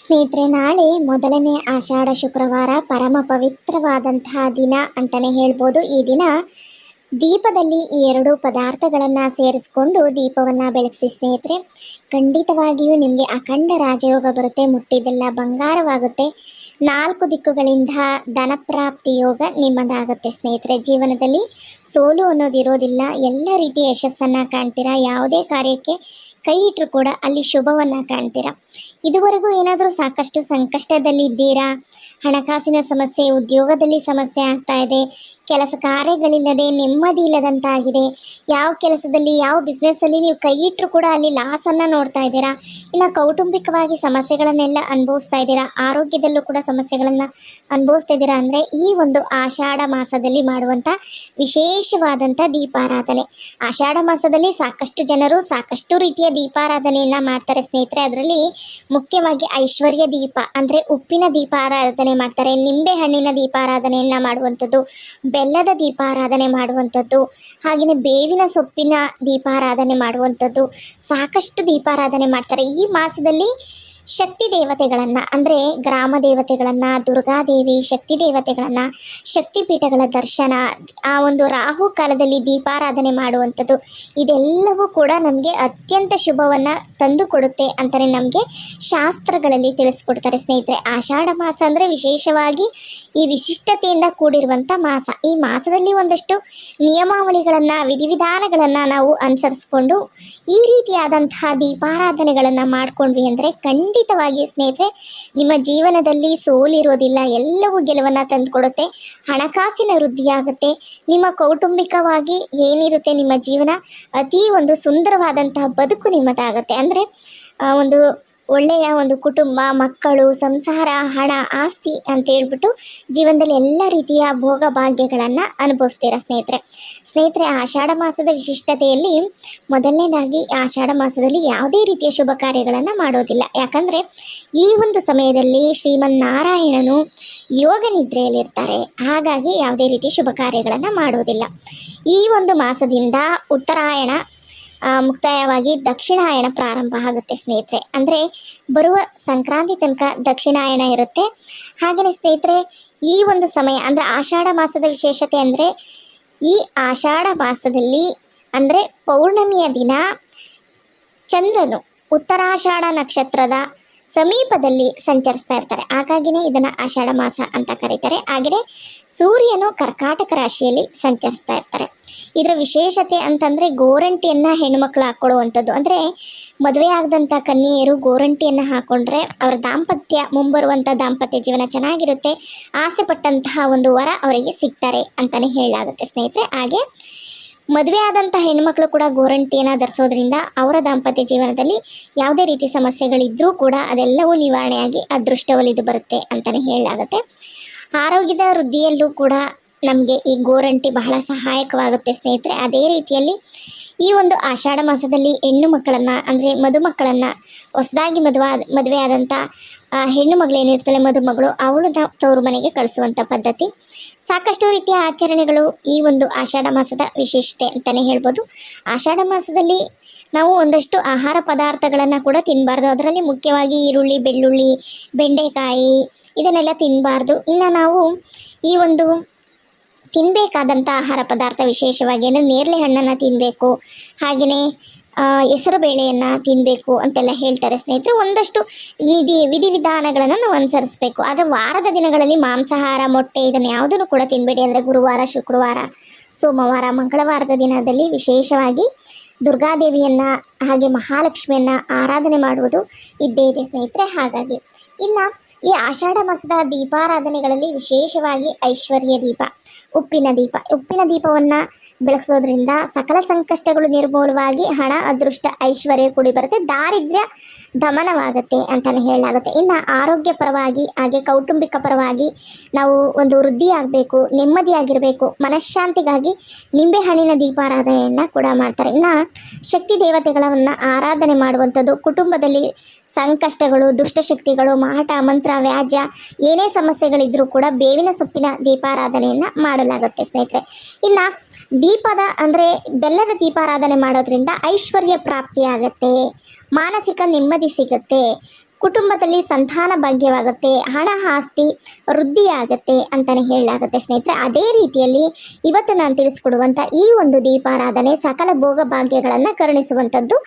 ಸ್ನೇಹಿತರೆ, ನಾಳೆ ಮೊದಲನೇ ಆಷಾಢ ಶುಕ್ರವಾರ ಪರಮ ಪವಿತ್ರವಾದಂತಹ ದಿನ ಅಂತಲೇ ಹೇಳ್ಬೋದು. ಈ ದಿನ ದೀಪದಲ್ಲಿ ಈ ಎರಡು ಪದಾರ್ಥಗಳನ್ನು ಸೇರಿಸ್ಕೊಂಡು ದೀಪವನ್ನು ಬೆಳಗಿಸಿ ಸ್ನೇಹಿತರೆ. ಖಂಡಿತವಾಗಿಯೂ ನಿಮಗೆ ಅಖಂಡ ರಾಜಯೋಗ ಬರುತ್ತೆ, ಮುಟ್ಟಿದೆಲ್ಲ ಬಂಗಾರವಾಗುತ್ತೆ. ನಾಲ್ಕು ದಿಕ್ಕುಗಳಿಂದ ಧನಪ್ರಾಪ್ತಿ ಯೋಗ ನಿಮ್ಮದಾಗುತ್ತೆ ಸ್ನೇಹಿತರೆ. ಜೀವನದಲ್ಲಿ ಸೋಲು ಅನ್ನೋದಿರೋದಿಲ್ಲ. ಎಲ್ಲ ರೀತಿಯ ಯಶಸ್ಸನ್ನು ಕಾಣ್ತೀರಾ? ಯಾವುದೇ ಕಾರ್ಯಕ್ಕೆ ಕೈ ಇಟ್ಟರು ಕೂಡ ಅಲ್ಲಿ ಶುಭವನ್ನು ಕಾಣ್ತೀರಾ? ಇದುವರೆಗೂ ಏನಾದರೂ ಸಾಕಷ್ಟು ಸಂಕಷ್ಟದಲ್ಲಿದ್ದೀರಾ? ಹಣಕಾಸಿನ ಸಮಸ್ಯೆ, ಉದ್ಯೋಗದಲ್ಲಿ ಸಮಸ್ಯೆ ಆಗ್ತಾ ಇದೆ. ಕೆಲಸ ಕಾರ್ಯಗಳಿಲ್ಲದೆ ನೆಮ್ಮದಿ ಇಲ್ಲದಂತಾಗಿದೆ. ಯಾವ ಕೆಲಸದಲ್ಲಿ, ಯಾವ ಬಿಸ್ನೆಸ್ಸಲ್ಲಿ ನೀವು ಕೈ ಇಟ್ಟರು ಕೂಡ ಅಲ್ಲಿ ಲಾಸನ್ನು ನೋಡ್ತಾ ಇದ್ದೀರಾ? ಇನ್ನು ಕೌಟುಂಬಿಕವಾಗಿ ಸಮಸ್ಯೆಗಳನ್ನೆಲ್ಲ ಅನುಭವಿಸ್ತಾ ಇದ್ದೀರಾ? ಆರೋಗ್ಯದಲ್ಲೂ ಕೂಡ ಸಮಸ್ಯೆಗಳನ್ನು ಅನುಭವಿಸ್ತಾ ಇದ್ದೀರಾ? ಅಂದರೆ ಈ ಒಂದು ಆಷಾಢ ಮಾಸದಲ್ಲಿ ಮಾಡುವಂಥ ವಿಶೇಷವಾದಂಥ ದೀಪಾರಾಧನೆ. ಆಷಾಢ ಮಾಸದಲ್ಲಿ ಸಾಕಷ್ಟು ಜನರು ಸಾಕಷ್ಟು ರೀತಿಯ ದೀಪಾರಾಧನೆಯನ್ನು ಮಾಡ್ತಾರೆ ಸ್ನೇಹಿತರೆ. ಅದರಲ್ಲಿ ಮುಖ್ಯವಾಗಿ ಐಶ್ವರ್ಯ ದೀಪ ಅಂದರೆ ಉಪ್ಪಿನ ದೀಪಾರಾಧನೆ ಮಾಡ್ತಾರೆ. ನಿಂಬೆ ಹಣ್ಣಿನ ದೀಪಾರಾಧನೆಯನ್ನು ಮಾಡುವಂಥದ್ದು. ಬೆಲ್ಲದ ದೀಪಾರಾಧನೆ ಮಾಡುವಂಥದ್ದು ಹಾಗೆಯೇ ಬೇವಿನ ಸೊಪ್ಪಿನ ದೀಪಾರಾಧನೆ ಮಾಡುವಂಥದ್ದು, ಸಾಕಷ್ಟು ದೀಪಾರಾಧನೆ ಮಾಡ್ತಾರೆ. ಈ ಮಾಸದಲ್ಲಿ ಶಕ್ತಿ ದೇವತೆಗಳನ್ನು, ಅಂದರೆ ಗ್ರಾಮ ದೇವತೆಗಳನ್ನು ದುರ್ಗಾದೇವಿ ಶಕ್ತಿ ದೇವತೆಗಳನ್ನು ಶಕ್ತಿಪೀಠಗಳ ದರ್ಶನ, ಆ ಒಂದು ರಾಹು ಕಾಲದಲ್ಲಿ ದೀಪಾರಾಧನೆ ಮಾಡುವಂಥದ್ದು, ಇದೆಲ್ಲವೂ ಕೂಡ ನಮಗೆ ಅತ್ಯಂತ ಶುಭವನ್ನು ತಂದು ಕೊಡುತ್ತೆ ಅಂತಲೇ ನಮಗೆ ಶಾಸ್ತ್ರಗಳಲ್ಲಿ ತಿಳಿಸ್ಕೊಡ್ತಾರೆ ಸ್ನೇಹಿತರೆ. ಆಷಾಢ ಮಾಸ ಅಂದರೆ ವಿಶೇಷವಾಗಿ ಈ ವಿಶಿಷ್ಟತೆಯಿಂದ ಕೂಡಿರುವಂಥ ಮಾಸ. ಈ ಮಾಸದಲ್ಲಿ ಒಂದಷ್ಟು ನಿಯಮಾವಳಿಗಳನ್ನು, ವಿಧಿವಿಧಾನಗಳನ್ನು ನಾವು ಅನುಸರಿಸ್ಕೊಂಡು ಈ ರೀತಿಯಾದಂತಹ ದೀಪಾರಾಧನೆಗಳನ್ನು ಮಾಡಿಕೊಂಡ್ವಿ ಅಂದರೆ ಖಂಡಿತವಾಗಿ ಸ್ನೇಹಿತರೆ ನಿಮ್ಮ ಜೀವನದಲ್ಲಿ ಸೋಲಿರೋದಿಲ್ಲ, ಎಲ್ಲವೂ ಗೆಲುವನ್ನು ತಂದುಕೊಡುತ್ತೆ, ಹಣಕಾಸಿನ ವೃದ್ಧಿಯಾಗುತ್ತೆ, ನಿಮ್ಮ ಕೌಟುಂಬಿಕವಾಗಿ ಏನಿರುತ್ತೆ ನಿಮ್ಮ ಜೀವನ, ಅತೀ ಒಂದು ಸುಂದರವಾದಂತಹ ಬದುಕು ನಿಮ್ಮದಾಗುತ್ತೆ. ಅಂದರೆ ಒಂದು ಒಳ್ಳೆಯ ಒಂದು ಕುಟುಂಬ, ಮಕ್ಕಳು, ಸಂಸಾರ, ಹಣ, ಆಸ್ತಿ ಅಂತ ಹೇಳ್ಬಿಟ್ಟು ಜೀವನದಲ್ಲಿ ಎಲ್ಲ ರೀತಿಯ ಭೋಗ ಭಾಗ್ಯಗಳನ್ನು ಅನುಭವಿಸ್ತೀರ ಸ್ನೇಹಿತರೆ? ಸ್ನೇಹಿತರೆ ಆಷಾಢ ಮಾಸದ ವಿಶಿಷ್ಟತೆಯಲ್ಲಿ ಮೊದಲನೇದಾಗಿ ಆಷಾಢ ಮಾಸದಲ್ಲಿ ಯಾವುದೇ ರೀತಿಯ ಶುಭ ಕಾರ್ಯಗಳನ್ನು ಮಾಡೋದಿಲ್ಲ. ಯಾಕಂದರೆ ಈ ಒಂದು ಸಮಯದಲ್ಲಿ ಶ್ರೀಮನ್ನಾರಾಯಣನು ಯೋಗ ನಿದ್ರೆಯಲ್ಲಿರ್ತಾರೆ ಹಾಗಾಗಿ ಯಾವುದೇ ರೀತಿ ಶುಭ ಕಾರ್ಯಗಳನ್ನು ಮಾಡೋದಿಲ್ಲ. ಈ ಒಂದು ಮಾಸದಿಂದ ಉತ್ತರಾಯಣ ಮುಕ್ತಾಯವಾಗಿ ದಕ್ಷಿಣಾಯಣ ಪ್ರಾರಂಭ ಆಗುತ್ತೆ ಸ್ನೇಹಿತರೆ. ಅಂದರೆ ಬರುವ ಸಂಕ್ರಾಂತಿ ತನಕ ದಕ್ಷಿಣಾಯಣ ಇರುತ್ತೆ. ಹಾಗೆಯೇ ಸ್ನೇಹಿತರೆ, ಈ ಒಂದು ಸಮಯ ಅಂದರೆ ಆಷಾಢ ಮಾಸದ ವಿಶೇಷತೆ ಅಂದರೆ ಈ ಆಷಾಢ ಮಾಸದಲ್ಲಿ ಅಂದರೆ ಪೌರ್ಣಮಿಯ ದಿನ ಚಂದ್ರನು ಉತ್ತರಾಷಾಢ ನಕ್ಷತ್ರದ ಸಮೀಪದಲ್ಲಿ ಸಂಚರಿಸ್ತಾ ಇರ್ತಾರೆ. ಹಾಗಾಗಿನೇ ಇದನ್ನು ಆಷಾಢ ಮಾಸ ಅಂತ ಕರೀತಾರೆ. ಹಾಗೆಯೇ ಸೂರ್ಯನು ಕರ್ಕಾಟಕ ರಾಶಿಯಲ್ಲಿ ಸಂಚರಿಸ್ತಾ ಇರ್ತಾರೆ. ಇದರ ವಿಶೇಷತೆ ಅಂತಂದರೆ ಗೋರಂಟಿಯನ್ನು ಹೆಣ್ಣುಮಕ್ಕಳು ಹಾಕ್ಕೊಳ್ಳುವಂಥದ್ದು ಅಂದರೆ ಮದುವೆ ಆಗದಂಥ ಕನ್ಯೆಯರು ಗೋರಂಟಿಯನ್ನು ಹಾಕ್ಕೊಂಡ್ರೆ ಅವರ ದಾಂಪತ್ಯ ಮುಂಬರುವಂಥ ದಾಂಪತ್ಯ ಜೀವನ ಚೆನ್ನಾಗಿರುತ್ತೆ. ಆಸೆ ಪಟ್ಟಂತಹ ಒಂದು ವರ ಅವರಿಗೆ ಸಿಗ್ತಾರೆ ಅಂತಲೇ ಹೇಳಲಾಗುತ್ತೆ ಸ್ನೇಹಿತರೆ. ಹಾಗೆ ಮದುವೆ ಆದಂಥ ಹೆಣ್ಮಕ್ಳು ಕೂಡ ಗೋರಂಟಿಯನ್ನು ಧರಿಸೋದ್ರಿಂದ ಅವರ ದಾಂಪತ್ಯ ಜೀವನದಲ್ಲಿ ಯಾವುದೇ ರೀತಿ ಸಮಸ್ಯೆಗಳಿದ್ದರೂ ಕೂಡ ಅದೆಲ್ಲವೂ ನಿವಾರಣೆಯಾಗಿ ಅದೃಷ್ಟ ಒಲಿದು ಬರುತ್ತೆ ಅಂತಲೇ ಹೇಳಲಾಗುತ್ತೆ. ಆರೋಗ್ಯದ ವೃದ್ಧಿಯಲ್ಲೂ ಕೂಡ ನಮಗೆ ಈ ಗೋರಂಟಿ ಬಹಳ ಸಹಾಯಕವಾಗುತ್ತೆ ಸ್ನೇಹಿತರೆ. ಅದೇ ರೀತಿಯಲ್ಲಿ ಈ ಒಂದು ಆಷಾಢ ಮಾಸದಲ್ಲಿ ಹೆಣ್ಣು ಮಕ್ಕಳನ್ನು ಅಂದರೆ ಮದುಮಕ್ಕಳನ್ನು ಹೊಸದಾಗಿ ಮದುವೆ ಮದುವೆ ಆದಂಥ ಆ, ಹೆಣ್ಣು ಮಗಳು ಏನಿರ್ತಾಳೆ ಮದುಮಗಳು ಅವಳು ತವರು ಮನೆಗೆ ಕಳಿಸುವಂಥ ಪದ್ಧತಿ. ಸಾಕಷ್ಟು ರೀತಿಯ ಆಚರಣೆಗಳು ಈ ಒಂದು ಆಷಾಢ ಮಾಸದ ವಿಶೇಷತೆ ಅಂತಲೇ ಹೇಳ್ಬೋದು. ಆಷಾಢ ಮಾಸದಲ್ಲಿ ನಾವು ಒಂದಷ್ಟು ಆಹಾರ ಪದಾರ್ಥಗಳನ್ನು ಕೂಡ ತಿನ್ನಬಾರ್ದು ಅದರಲ್ಲಿ ಮುಖ್ಯವಾಗಿ ಈರುಳ್ಳಿ, ಬೆಳ್ಳುಳ್ಳಿ, ಬೆಂಡೆಕಾಯಿ ಇದನ್ನೆಲ್ಲ ತಿನ್ನಬಾರ್ದು ಇನ್ನು ನಾವು ಈ ಒಂದು ತಿನ್ನಬೇಕಾದಂಥ ಆಹಾರ ಪದಾರ್ಥ ವಿಶೇಷವಾಗಿ ಅಂದರೆ ನೇರಳೆ ಹಣ್ಣನ್ನು ತಿನ್ನಬೇಕು ಹಾಗೆಯೇ ಹೆಸರು ಬೇಳೆಯನ್ನು ತಿನ್ನಬೇಕು ಅಂತೆಲ್ಲ ಹೇಳ್ತಾರೆ ಸ್ನೇಹಿತರೆ. ಒಂದಷ್ಟು ನಿಧಿ ವಿಧಿವಿಧಾನಗಳನ್ನು ನಾವು ಅನುಸರಿಸಬೇಕು. ಆದರೆ ವಾರದ ದಿನಗಳಲ್ಲಿ ಮಾಂಸಾಹಾರ, ಮೊಟ್ಟೆ ಇದನ್ನು ಯಾವುದನ್ನು ಕೂಡ ತಿನ್ನಬೇಡಿ ಅಂದರೆ ಗುರುವಾರ, ಶುಕ್ರವಾರ, ಸೋಮವಾರ, ಮಂಗಳವಾರದ ದಿನದಲ್ಲಿ ವಿಶೇಷವಾಗಿ ದುರ್ಗಾದೇವಿಯನ್ನು, ಹಾಗೆ ಮಹಾಲಕ್ಷ್ಮಿಯನ್ನು ಆರಾಧನೆ ಮಾಡುವುದು ಇದ್ದೇ ಇದೆ ಸ್ನೇಹಿತರೆ. ಹಾಗಾಗಿ ಇನ್ನು ಈ ಆಷಾಢ ಮಾಸದ ದೀಪಾರಾಧನೆಗಳಲ್ಲಿ ವಿಶೇಷವಾಗಿ ಐಶ್ವರ್ಯ ದೀಪ. ಉಪ್ಪಿನ ದೀಪ. ಉಪ್ಪಿನ ದೀಪವನ್ನು ಬೆಳಗಿಸೋದ್ರಿಂದ ಸಕಲ ಸಂಕಷ್ಟಗಳು ನಿರ್ಮೂಲವಾಗಿ ಹಣ ಅದೃಷ್ಟ ಐಶ್ವರ್ಯ ಕೂಡಿ ಬರುತ್ತೆ. ದಾರಿದ್ರ್ಯ ದಮನವಾಗುತ್ತೆ ಅಂತಲೇ ಹೇಳಲಾಗುತ್ತೆ. ಇನ್ನು ಆರೋಗ್ಯ ಪರವಾಗಿ, ಹಾಗೆ ಕೌಟುಂಬಿಕ ಪರವಾಗಿ ನಾವು ಒಂದು ವೃದ್ಧಿಯಾಗಬೇಕು, ನೆಮ್ಮದಿಯಾಗಿರಬೇಕು, ಮನಃಶಾಂತಿಗಾಗಿ ನಿಂಬೆಹಣ್ಣಿನ ದೀಪಾರಾಧನೆಯನ್ನು ಕೂಡ ಮಾಡ್ತಾರೆ. ಇನ್ನು ಶಕ್ತಿ ದೇವತೆಗಳನ್ನು ಆರಾಧನೆ ಮಾಡುವಂಥದ್ದು, ಕುಟುಂಬದಲ್ಲಿ ಸಂಕಷ್ಟಗಳು ದುಷ್ಟಶಕ್ತಿಗಳು ಮಾಟ, ಮಂತ್ರ, ವ್ಯಾಜ್ಯ, ಏನೇ ಸಮಸ್ಯೆಗಳಿದ್ದರೂ ಕೂಡ ಬೇವಿನ ಸೊಪ್ಪಿನ ದೀಪಾರಾಧನೆಯನ್ನು ಮಾಡಲಾಗುತ್ತೆ ಸ್ನೇಹಿತರೆ. ಇನ್ನು ದೀಪದ ಅಂದರೆ ಬೆಲ್ಲದ ದೀಪಾರಾಧನೆ ಮಾಡೋದ್ರಿಂದ ಐಶ್ವರ್ಯ ಪ್ರಾಪ್ತಿಯಾಗತ್ತೆ ಮಾನಸಿಕ ನೆಮ್ಮದಿ ಸಿಗುತ್ತೆ ಕುಟುಂಬದಲ್ಲಿ ಸಂತಾನ ಭಾಗ್ಯವಾಗುತ್ತೆ, ಹಣ ಆಸ್ತಿ ವೃದ್ಧಿಯಾಗುತ್ತೆ ಅಂತಲೇ ಹೇಳಲಾಗುತ್ತೆ ಸ್ನೇಹಿತರೆ. ಅದೇ ರೀತಿಯಲ್ಲಿ ಇವತ್ತು ನಾನು ತಿಳಿಸ್ಕೊಡುವಂಥ ಈ ಒಂದು ದೀಪಾರಾಧನೆ ಸಕಲ ಭೋಗ ಭಾಗ್ಯಗಳನ್ನು ಕರುಣಿಸುವಂಥದ್ದು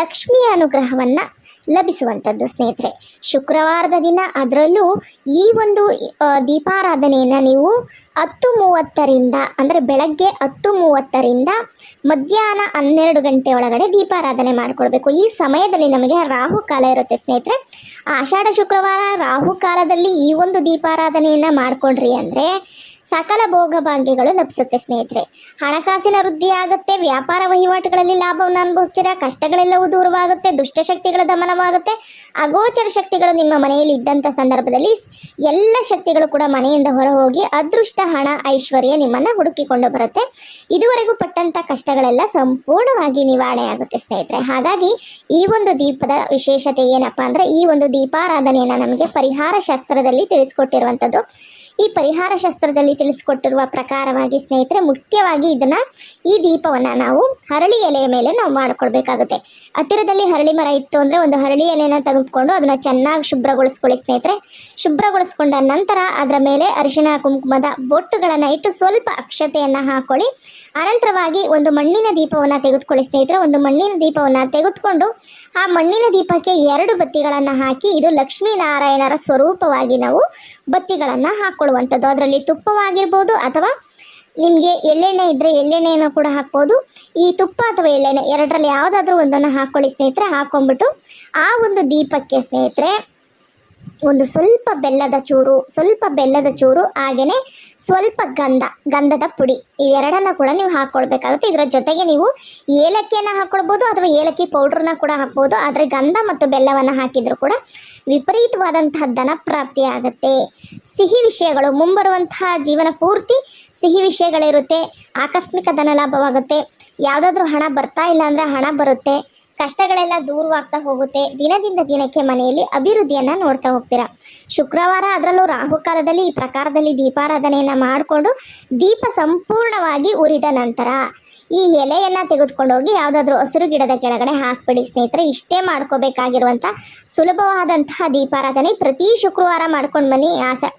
ಲಕ್ಷ್ಮಿಯ ಅನುಗ್ರಹವನ್ನು ಲಭಿಸುವಂಥದ್ದು ಸ್ನೇಹಿತರೆ. ಶುಕ್ರವಾರದ ದಿನ ಅದರಲ್ಲೂ ಈ ಒಂದು ದೀಪಾರಾಧನೆಯನ್ನು ನೀವು ಹತ್ತು ಮೂವತ್ತರಿಂದ, ಅಂದರೆ ಬೆಳಗ್ಗೆ ಹತ್ತು ಮೂವತ್ತರಿಂದ ಮಧ್ಯಾಹ್ನ ಹನ್ನೆರಡು ಗಂಟೆ ಒಳಗಡೆ ದೀಪಾರಾಧನೆ ಮಾಡಿಕೊಳ್ಬೇಕು. ಈ ಸಮಯದಲ್ಲಿ ನಮಗೆ ರಾಹು ಕಾಲ ಇರುತ್ತೆ ಸ್ನೇಹಿತರೆ. ಆಷಾಢ ಶುಕ್ರವಾರ ರಾಹು ಕಾಲದಲ್ಲಿ ಈ ಒಂದು ದೀಪಾರಾಧನೆಯನ್ನು ಮಾಡಿಕೊಂಡ್ರಿ ಅಂದರೆ ಸಕಲ ಭೋಗ ಭಾಗ್ಯಗಳು ಲಭಿಸುತ್ತೆ ಸ್ನೇಹಿತರೆ. ಹಣಕಾಸಿನ ವೃದ್ಧಿ ಆಗುತ್ತೆ ವ್ಯಾಪಾರ ವಹಿವಾಟುಗಳಲ್ಲಿ ಲಾಭವನ್ನು ಅನುಭವಿಸ್ತೀರಾ, ಕಷ್ಟಗಳೆಲ್ಲವೂ ದೂರವಾಗುತ್ತೆ, ದುಷ್ಟಶಕ್ತಿಗಳ ದಮನವಾಗುತ್ತೆ, ಅಗೋಚರ ಶಕ್ತಿಗಳು ನಿಮ್ಮ ಮನೆಯಲ್ಲಿ ಇದ್ದಂಥ ಸಂದರ್ಭದಲ್ಲಿ ಎಲ್ಲ ಶಕ್ತಿಗಳು ಕೂಡ ಮನೆಯಿಂದ ಹೊರ ಹೋಗಿ ಅದೃಷ್ಟ, ಹಣ, ಐಶ್ವರ್ಯ ನಿಮ್ಮನ್ನು ಹುಡುಕಿಕೊಂಡು ಬರುತ್ತೆ. ಇದುವರೆಗೂ ಪಟ್ಟಂಥ ಕಷ್ಟಗಳೆಲ್ಲ ಸಂಪೂರ್ಣವಾಗಿ ನಿವಾರಣೆ ಆಗುತ್ತೆ ಸ್ನೇಹಿತರೆ. ಹಾಗಾಗಿ ಈ ಒಂದು ದೀಪದ ವಿಶೇಷತೆ ಏನಪ್ಪ ಅಂದರೆ ಈ ಒಂದು ದೀಪಾರಾಧನೆಯನ್ನು ನಮಗೆ ಪರಿಹಾರ ಶಾಸ್ತ್ರದಲ್ಲಿ ತಿಳಿಸ್ಕೊಟ್ಟಿರುವಂಥದ್ದು ಈ ಪರಿಹಾರ ಶಾಸ್ತ್ರದಲ್ಲಿ ತಿಳಿಸ್ಕೊಟ್ಟಿರುವ ಪ್ರಕಾರವಾಗಿ ಸ್ನೇಹಿತರೆ, ಮುಖ್ಯವಾಗಿ ಇದನ್ನು ಈ ದೀಪವನ್ನು ನಾವು ಹರಳಿ ಎಲೆಯ ಮೇಲೆ ನಾವು ಮಾಡಿಕೊಳ್ಬೇಕಾಗುತ್ತೆ ಹತ್ತಿರದಲ್ಲಿ ಹರಳಿ ಮರ ಇತ್ತು ಅಂದರೆ ಒಂದು ಹರಳಿ ಎಲೆನ ತೆಗೆದುಕೊಂಡು ಅದನ್ನು ಚೆನ್ನಾಗಿ ಶುಭ್ರಗೊಳಿಸ್ಕೊಳ್ಳಿ ಸ್ನೇಹಿತರೆ. ಶುಭ್ರಗೊಳಿಸ್ಕೊಂಡ ನಂತರ ಅದರ ಮೇಲೆ ಅರಿಶಿಣ, ಕುಂಕುಮದ ಬೊಟ್ಟುಗಳನ್ನು ಇಟ್ಟು ಸ್ವಲ್ಪ ಅಕ್ಷತೆಯನ್ನು ಹಾಕೊಳ್ಳಿ. ಅನಂತರವಾಗಿ ಒಂದು ಮಣ್ಣಿನ ದೀಪವನ್ನು ತೆಗೆದುಕೊಳ್ಳಿ ಸ್ನೇಹಿತರೆ. ಒಂದು ಮಣ್ಣಿನ ದೀಪವನ್ನು ತೆಗೆದುಕೊಂಡು ಆ ಮಣ್ಣಿನ ದೀಪಕ್ಕೆ ಎರಡು ಬತ್ತಿಗಳನ್ನು ಹಾಕಿ, ಇದು ಲಕ್ಷ್ಮೀನಾರಾಯಣರ ಸ್ವರೂಪವಾಗಿ ನಾವು ಬತ್ತಿಗಳನ್ನು ಹಾಕ್ಕೊಳ್ಳುವಂಥದ್ದು ಅದರಲ್ಲಿ ತುಪ್ಪವಾಗಿರ್ಬೋದು ಅಥವಾ ನಿಮಗೆ ಎಳ್ಳೆಣ್ಣೆ ಇದ್ದರೆ ಎಳ್ಳೆಣ್ಣೆಯನ್ನು ಕೂಡ ಹಾಕ್ಬೋದು. ಈ ತುಪ್ಪ ಅಥವಾ ಎಳ್ಳೆಣ್ಣೆ ಎರಡರಲ್ಲಿ ಯಾವುದಾದ್ರೂ ಒಂದನ್ನು ಹಾಕ್ಕೊಳ್ಳಿ ಸ್ನೇಹಿತರೆ ಹಾಕ್ಕೊಂಬಿಟ್ಟು ಆ ಒಂದು ದೀಪಕ್ಕೆ ಸ್ನೇಹಿತರೆ ಒಂದು ಸ್ವಲ್ಪ ಬೆಲ್ಲದ ಚೂರು, ಸ್ವಲ್ಪ ಬೆಲ್ಲದ ಚೂರು ಹಾಗೆಯೇ ಸ್ವಲ್ಪ ಗಂಧ, ಗಂಧದ ಪುಡಿ. ಇವೆರಡನ್ನ ಕೂಡ ನೀವು ಹಾಕ್ಕೊಳ್ಬೇಕಾಗುತ್ತೆ ಇದರ ಜೊತೆಗೆ ನೀವು ಏಲಕ್ಕಿಯನ್ನು ಹಾಕ್ಕೊಳ್ಬೋದು ಅಥವಾ ಏಲಕ್ಕಿ ಪೌಡ್ರನ್ನ ಕೂಡ ಹಾಕ್ಬೋದು. ಆದರೆ ಗಂಧ ಮತ್ತು ಬೆಲ್ಲವನ್ನು ಹಾಕಿದರೂ ಕೂಡ ವಿಪರೀತವಾದಂತಹ ಧನ ಪ್ರಾಪ್ತಿಯಾಗುತ್ತೆ ಸಿಹಿ ವಿಷಯಗಳು, ಮುಂಬರುವಂತಹ ಜೀವನ ಪೂರ್ತಿ ಸಿಹಿ ವಿಷಯಗಳಿರುತ್ತೆ. ಆಕಸ್ಮಿಕ ಧನ ಲಾಭವಾಗುತ್ತೆ. ಯಾವುದಾದ್ರೂ ಹಣ ಬರ್ತಾ ಇಲ್ಲ ಅಂದರೆ ಹಣ ಬರುತ್ತೆ. ಕಷ್ಟಗಳೆಲ್ಲ ದೂರವಾಗ್ತಾ ಹೋಗುತ್ತೆ. ದಿನದಿಂದ ದಿನಕ್ಕೆ ಮನೆಯಲ್ಲಿ ಅಭಿವೃದ್ಧಿಯನ್ನು ನೋಡ್ತಾ ಹೋಗ್ತೀರಾ? ಶುಕ್ರವಾರ ಅದರಲ್ಲೂ ರಾಹುಕಾಲದಲ್ಲಿ ಈ ಪ್ರಕಾರದಲ್ಲಿ ದೀಪಾರಾಧನೆಯನ್ನು ಮಾಡಿಕೊಂಡು ದೀಪ ಸಂಪೂರ್ಣವಾಗಿ ಉರಿದ ನಂತರ ಈ ಎಲೆಯನ್ನು ತೆಗೆದುಕೊಂಡೋಗಿ ಯಾವುದಾದ್ರೂ ಹಸಿರು ಗಿಡದ ಕೆಳಗಡೆ ಹಾಕ್ಬಿಡಿ ಸ್ನೇಹಿತರೆ. ಇಷ್ಟೇ ಮಾಡ್ಕೋಬೇಕಾಗಿರುವಂಥ ಸುಲಭವಾದಂತಹ ದೀಪಾರಾಧನೆ ಪ್ರತಿ ಶುಕ್ರವಾರ ಮಾಡ್ಕೊಂಡು ಬನ್ನಿ.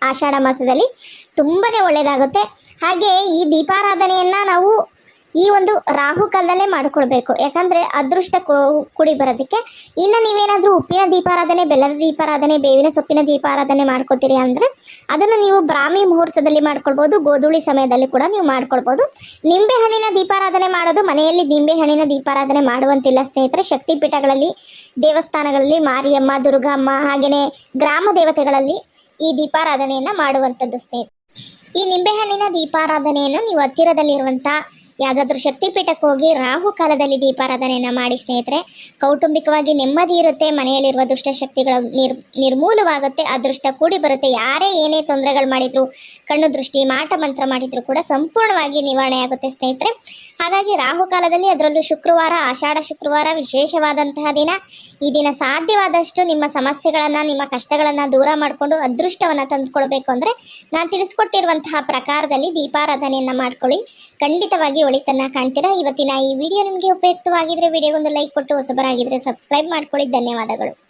ಆಷಾಢ ಮಾಸದಲ್ಲಿ ತುಂಬಾ ಒಳ್ಳೆಯದಾಗುತ್ತೆ ಹಾಗೆ ಈ ದೀಪಾರಾಧನೆಯನ್ನು ನಾವು ಈ ಒಂದು ರಾಹು ಕಾಲದಲ್ಲೇ ಮಾಡಿಕೊಡ್ಬೇಕು. ಯಾಕಂದರೆ ಅದೃಷ್ಟ ಕೂಡಿ ಬರೋದಕ್ಕೆ ಇನ್ನು ನೀವೇನಾದರೂ ಉಪ್ಪಿನ ದೀಪಾರಾಧನೆ, ಬೆಲ್ಲದ ದೀಪಾರಾಧನೆ, ಬೇವಿನ ಸೊಪ್ಪಿನ ದೀಪಾರಾಧನೆ ಮಾಡ್ಕೋತೀರಿ ಅಂದರೆ ಅದನ್ನು ನೀವು ಬ್ರಾಹ್ಮಿ ಮುಹೂರ್ತದಲ್ಲಿ ಮಾಡ್ಕೊಳ್ಬೋದು, ಗೋಧೂಳಿ ಸಮಯದಲ್ಲಿ ಕೂಡ ನೀವು ಮಾಡ್ಕೊಳ್ಬೋದು. ನಿಂಬೆ ಹಣ್ಣಿನ ದೀಪಾರಾಧನೆ ಮಾಡೋದು ಮನೆಯಲ್ಲಿ ನಿಂಬೆ ಹಣ್ಣಿನ ದೀಪಾರಾಧನೆ ಮಾಡುವಂತಿಲ್ಲ ಸ್ನೇಹಿತರೆ. ಶಕ್ತಿಪೀಠಗಳಲ್ಲಿ, ದೇವಸ್ಥಾನಗಳಲ್ಲಿ, ಮಾರಿಯಮ್ಮ, ದುರ್ಗಮ್ಮ ಹಾಗೆಯೇ ಗ್ರಾಮ ದೇವತೆಗಳಲ್ಲಿ ಈ ದೀಪಾರಾಧನೆಯನ್ನು ಮಾಡುವಂಥದ್ದು ಸ್ನೇಹಿತರೆ. ಈ ನಿಂಬೆಹಣ್ಣಿನ ದೀಪಾರಾಧನೆಯನ್ನು ನೀವು ಹತ್ತಿರದಲ್ಲಿರುವಂಥ ಯಾವುದಾದ್ರೂ ಶಕ್ತಿಪೀಠಕ್ಕೆ ಹೋಗಿ ರಾಹು ಕಾಲದಲ್ಲಿ ದೀಪಾರಾಧನೆಯನ್ನು ಮಾಡಿ ಸ್ನೇಹಿತರೆ, ಕೌಟುಂಬಿಕವಾಗಿ ನೆಮ್ಮದಿ ಇರುತ್ತೆ, ಮನೆಯಲ್ಲಿರುವ ದುಷ್ಟಶಕ್ತಿಗಳು ನಿರ್ ನಿರ್ಮೂಲವಾಗುತ್ತೆ, ಅದೃಷ್ಟ ಕೂಡಿ ಬರುತ್ತೆ, ಯಾರೇ ಏನೇ ತೊಂದರೆಗಳು ಮಾಡಿದ್ರು, ಕಣ್ಣು ದೃಷ್ಟಿ, ಮಾಟ ಮಂತ್ರ ಮಾಡಿದ್ರು ಕೂಡ ಸಂಪೂರ್ಣವಾಗಿ ನಿವಾರಣೆ ಆಗುತ್ತೆ ಸ್ನೇಹಿತರೆ. ಹಾಗಾಗಿ ರಾಹು ಕಾಲದಲ್ಲಿ ಅದರಲ್ಲೂ ಶುಕ್ರವಾರ, ಆಷಾಢ ಶುಕ್ರವಾರ ವಿಶೇಷವಾದಂತಹ ದಿನ. ಈ ದಿನ ಸಾಧ್ಯವಾದಷ್ಟು ನಿಮ್ಮ ಸಮಸ್ಯೆಗಳನ್ನು, ನಿಮ್ಮ ಕಷ್ಟಗಳನ್ನು ದೂರ ಮಾಡಿಕೊಂಡು ಅದೃಷ್ಟವನ್ನು ತಂದುಕೊಳ್ಬೇಕು ಅಂದರೆ ನಾನು ತಿಳಿಸ್ಕೊಟ್ಟಿರುವಂತಹ ಪ್ರಕಾರದಲ್ಲಿ ದೀಪಾರಾಧನೆಯನ್ನು ಮಾಡ್ಕೊಳ್ಳಿ. ಖಂಡಿತವಾಗಿ ಒಳಿತನ್ನ ಕಾಣ್ತೀರಾ? ಇವತ್ತಿನ ಈ ವಿಡಿಯೋ ನಿಮಗೆ ಉಪಯುಕ್ತವಾಗಿದ್ರೆ ವಿಡಿಯೋಗೊಂದು ಲೈಕ್ ಕೊಟ್ಟು ಹೊಸಬರಾಗಿದ್ರೆ ಸಬ್ಸ್ಕ್ರೈಬ್ ಮಾಡ್ಕೊಳ್ಳಿ. ಧನ್ಯವಾದಗಳು.